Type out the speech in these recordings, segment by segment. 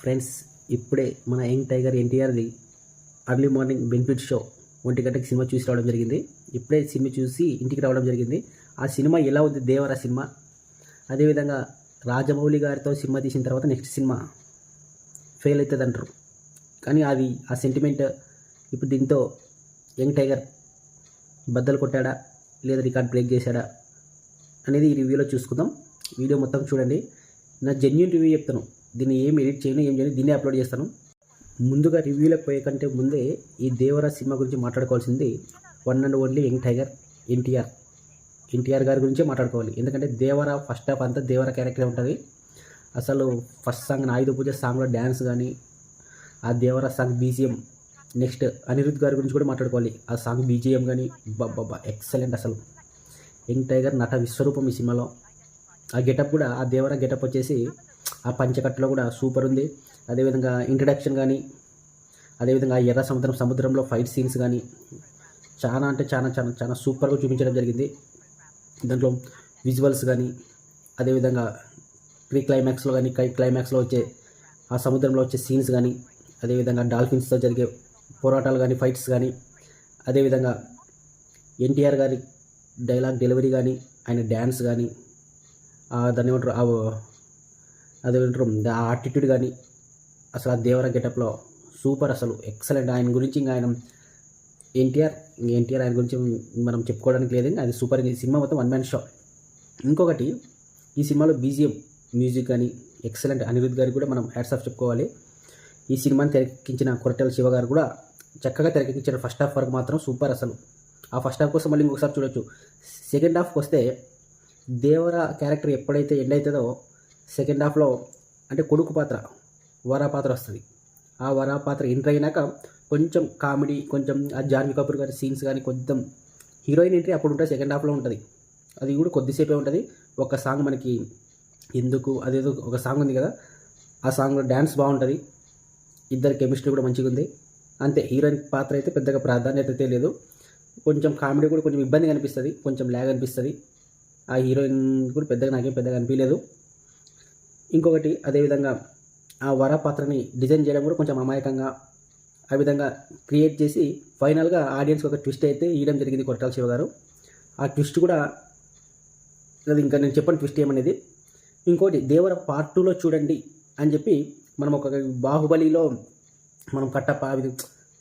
Friends ఇప్పుడే మన young tiger ఎన్టీఆర్ది అర్లీ మార్నింగ్ బెనిఫిట్ షో ఒంటి గంటకి సినిమా చూసి రావడం జరిగింది. ఇప్పుడే సినిమా చూసి ఇంటికి రావడం జరిగింది. ఆ సినిమా ఎలా ఉంది? దేవరా సినిమా? అదేవిధంగా రాజమౌళి గారితో సినిమా తీసిన తర్వాత నెక్స్ట్ సినిమా ఫెయిల్ అవుతుంది అంటారు కానీ అది ఆ సెంటిమెంట్ ఇప్పుడు దీంతో యంగ్ టైగర్ బద్దలు కొట్టాడా? లేదా రికార్డ్ బ్రేక్ చేశాడా? అనేది ఈ రివ్యూలో చూసుకుందాం. వీడియో మొత్తం చూడండి. నా జెన్యున్ రివ్యూ చెప్తాను దీన్ని ఏం ఎడిట్ చేయను ఏం చేయను దీన్ని అప్లోడ్ చేస్తాను. ముందుగా రివ్యూలకు పోయే కంటే ముందే ఈ దేవరా సినిమా గురించి మాట్లాడుకోవాల్సింది one and only young tiger NTR. NTR గారి గురించే మాట్లాడుకోవాలి. ఎందుకంటే దేవరా ఫస్ట్ హాఫ్ అంతా దేవరా క్యారెక్టర్ ఉంటుంది. అసలు ఫస్ట్ సాంగ్ ఆయుధ పూజ సాంగ్లో డ్యాన్స్ కానీ ఆ Devara song BGM next Anirudh గారి గురించి కూడా మాట్లాడుకోవాలి. ఆ సాంగ్ బీజిఎం కానీ బాబా ఎక్సలెంట్ అసలు. యంగ్ టైగర్ నట విశ్వరూపం ఈ సినిమాలో ఆ గెటప్ కూడా ఆ దేవర గెటప్ వచ్చేసి ఆ పంచకట్టులో కూడా సూపర్ ఉంది. అదేవిధంగా ఇంట్రడక్షన్ కానీ అదేవిధంగా ఆ ఎర్ర సముద్రం సముద్రంలో ఫైట్ సీన్స్ కానీ చాలా అంటే చాలా చాలా చాలా సూపర్గా చూపించడం జరిగింది. దాంట్లో విజువల్స్ కానీ అదేవిధంగా ప్రీ క్లైమాక్స్లో కానీ కై క్లైమాక్స్లో వచ్చే ఆ సముద్రంలో వచ్చే సీన్స్ కానీ అదేవిధంగా డాల్ఫిన్స్తో జరిగే పోరాటాలు కానీ ఫైట్స్ కానీ అదేవిధంగా ఎన్టీఆర్ గారి డైలాగ్ డెలివరీ కానీ ఆయన డ్యాన్స్ కానీ దాన్ని ఏమంటారు అదేంటారు ఆ ఆటిట్యూడ్ కానీ అసలు ఆ దేవర గెటప్లో సూపర్ అసలు. ఎక్సలెంట్ ఆయన గురించి ఇంకా ఆయన ఎన్టీఆర్ ఎన్టీఆర్ ఆయన గురించి మనం చెప్పుకోవడానికి లేదు అది సూపర్ ఈ సినిమా మొత్తం వన్ మ్యాన్ షో. ఇంకొకటి ఈ సినిమాలో బీజిఎం మ్యూజిక్ కానీ ఎక్సలెంట్ అనిరుద్ గారికి కూడా మనం హ్యాట్స్ ఆఫ్ చెప్పుకోవాలి. ఈ సినిమాని తెరకెక్కించిన కొరటాల శివ గారు కూడా చక్కగా తెరకెక్కించిన ఫస్ట్ హాఫ్ వరకు మాత్రం సూపర్ అసలు. ఆ ఫస్ట్ హాఫ్ కోసం మళ్ళీ ఇంకొకసారి చూడొచ్చు. సెకండ్ హాఫ్కి వస్తే దేవర క్యారెక్టర్ ఎప్పుడైతే ఎండ్ అవుతుందో సెకండ్ హాఫ్లో అంటే కొడుకు పాత్ర వరా పాత్ర వస్తుంది. ఆ వరా పాత్ర ఎంటర్ అయినాక కొంచెం కామెడీ కొంచెం ఆ జాన్వీ కపూర్ గారి సీన్స్ కానీ కొంచెం హీరోయిన్ ఎంట్రీ అప్పుడు ఉంటుంది సెకండ్ హాఫ్లో ఉంటుంది. అది కూడా కొద్దిసేపే ఉంటుంది. ఒక సాంగ్ మనకి ఎందుకు అదేదో ఒక సాంగ్ ఉంది కదా ఆ సాంగ్లో డ్యాన్స్ బాగుంటుంది. ఇద్దరు కెమిస్ట్రీ కూడా మంచిగా ఉంది. అంతే హీరోయిన్ పాత్ర అయితే పెద్దగా ప్రాధాన్యత అయితే లేదు. కొంచెం కామెడీ కూడా కొంచెం ఇబ్బందిగా అనిపిస్తుంది కొంచెం ల్యాగ్ అనిపిస్తుంది. ఆ హీరోయిన్ కూడా పెద్దగా నాకేం పెద్దగా అనిపించలేదు. ఇంకొకటి అదేవిధంగా ఆ వర పాత్రని డిజైన్ చేయడం కూడా కొంచెం అమాయకంగా ఆ విధంగా క్రియేట్ చేసి ఫైనల్గా ఆడియన్స్కి ఒక ట్విస్ట్ అయితే ఇవ్వడం జరిగింది కొట్టాల శివ గారు. ఆ ట్విస్ట్ కూడా అది ఇంకా నేను చెప్పని ట్విస్ట్ ఏమనేది. ఇంకోటి దేవర పార్ట్ టూలో చూడండి అని చెప్పి మనం ఒక బాహుబలిలో మనం కట్టప్ప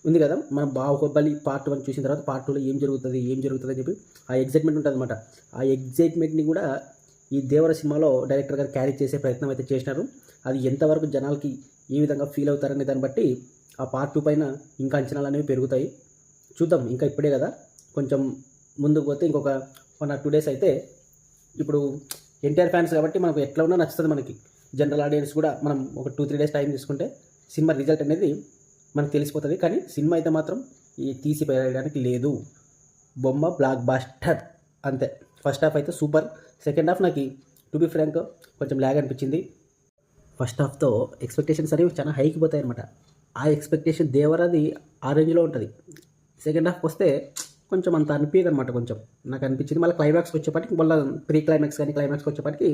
ఉంది కదా మనం బాహుబలి పార్ట్ వన్ చూసిన తర్వాత పార్ట్ టూలో ఏం జరుగుతుంది ఏం జరుగుతుంది అని చెప్పి ఆ ఎగ్జైట్మెంట్ ఉంటుంది అనమాట ఆ ఎగ్జైట్మెంట్ని కూడా ఈ దేవర సినిమాలో డైరెక్టర్ గారు క్యారీ చేసే ప్రయత్నం అయితే చేసినారు. అది ఎంతవరకు జనాలకి ఏ విధంగా ఫీల్ అవుతారనే దాన్ని బట్టి ఆ పార్ట్ టూ పైన ఇంకా అంచనాలు అనేవి పెరుగుతాయి. చూద్దాం ఇంకా ఇప్పుడే కదా. కొంచెం ముందుకు పోతే ఇంకొక వన్ ఆర్ టూ డేస్ అయితే ఇప్పుడు ఎన్టీఆర్ ఫ్యాన్స్ కాబట్టి మనకు ఎట్లా ఉన్నా నచ్చుతుంది మనకి. జనరల్ ఆడియన్స్ కూడా మనం ఒక టూ త్రీ డేస్ టైం తీసుకుంటే సినిమా రిజల్ట్ అనేది మనకు తెలిసిపోతుంది. కానీ సినిమా అయితే మాత్రం ఈ తీసి పేయడానికి లేదు. బొమ్మ బ్లాక్ బాస్టర్ అంతే. ఫస్ట్ హాఫ్ అయితే సూపర్ సెకండ్ హాఫ్ నాకు టు బి ఫ్రాంక్ కొంచెం ల్యాగ్ అనిపించింది. ఫస్ట్ హాఫ్తో ఎక్స్పెక్టేషన్స్ అనేవి చాలా హైకి పోతాయి అనమాట ఆ ఎక్స్పెక్టేషన్ దేవరాది ఆ రేంజ్లో ఉంటుంది. సెకండ్ హాఫ్కి వస్తే కొంచెం అంత అనిపించదు అనమాట కొంచెం. నాకు అనిపించింది మళ్ళీ క్లైమాక్స్కి వచ్చేప్పటికి మళ్ళీ ప్రీ క్లైమాక్స్ కానీ క్లైమాక్స్కి వచ్చేప్పటికి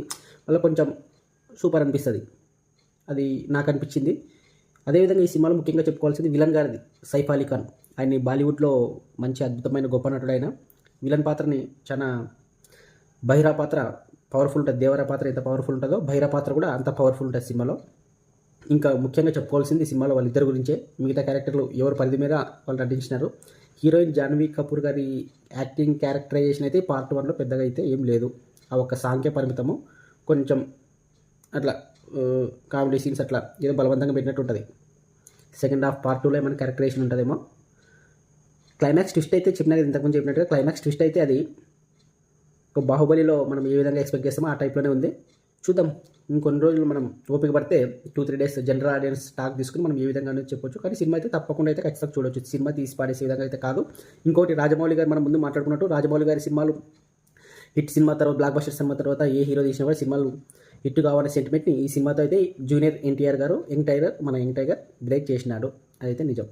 మళ్ళీ కొంచెం సూపర్ అనిపిస్తుంది. అది నాకు అనిపించింది. అదేవిధంగా ఈ సినిమాలో ముఖ్యంగా చెప్పుకోవాల్సింది విలన్ గారిది సైఫ్ అలీ ఖాన్. ఆయన బాలీవుడ్లో మంచి అద్భుతమైన గొప్ప నటుడైన విలన్ పాత్రని చాలా బహిరా పాత్ర పవర్ఫుల్ ఉంటుంది. దేవర పాత్ర ఎంత పవర్ఫుల్ ఉంటుందో బహిరా పాత్ర కూడా అంత పవర్ఫుల్ ఉంటుంది సినిమాలో. ఇంకా ముఖ్యంగా చెప్పుకోవాల్సింది సినిమాలో వాళ్ళిద్దరి గురించే. మిగతా క్యారెక్టర్లు ఎవరు పరిధి మీద వాళ్ళు నటించినారు. హీరోయిన్ జాన్వీ కపూర్ గారి యాక్టింగ్ క్యారెక్టరైజేషన్ అయితే పార్ట్ వన్లో పెద్దగా అయితే ఏం లేదు. ఆ ఒక్క సాంగ్కే పరిమితము. కొంచెం అట్లా కామెడీ సీన్స్ అట్లా ఏదో బలవంతంగా పెట్టినట్టు ఉంటుంది. సెకండ్ హాఫ్ పార్ట్ టూలో ఏమైనా క్యారెక్టరైజేషన్ ఉంటుందేమో. క్లైమాక్స్ ట్విస్ట్ అయితే చెప్పినా కదా ఇంతకుముందు చెప్పినట్టుగా క్లైమాక్స్ ట్విస్ట్ అయితే అది బాహుబలిలో మనం ఏ విధంగా ఎక్స్పెక్ట్ చేస్తామో ఆ టైప్లోనే ఉంది. చూద్దాం. ఇంకొన్ని రోజులు మనం ఓపిక పడితే two three days general audience talk తీసుకుని మనం ఏ విధంగా చెప్పొచ్చు. కానీ సినిమా అయితే తప్పకుండా అయితే ఖచ్చితంగా చూడొచ్చు. సినిమా తీసి పాడేసే విధంగా అయితే కాదు. ఇంకోటి రాజమౌళి గారు మనం ముందు మాట్లాడుకున్నట్టు రాజమౌళి గారి సినిమాలు హిట్ సినిమా తర్వాత బ్లాక్ బస్టర్ సినిమా తర్వాత ఏ హీరో తీసినా కూడా సినిమాలు హిట్ కావాలనే సెంటిమెంట్ని ఈ సినిమాతో అయితే జూనియర్ ఎన్టీఆర్ గారు యంగ్ టైగర్ మన యంగ్ టైగర్ బ్రేక్ చేసినాడు. అదైతే నిజం.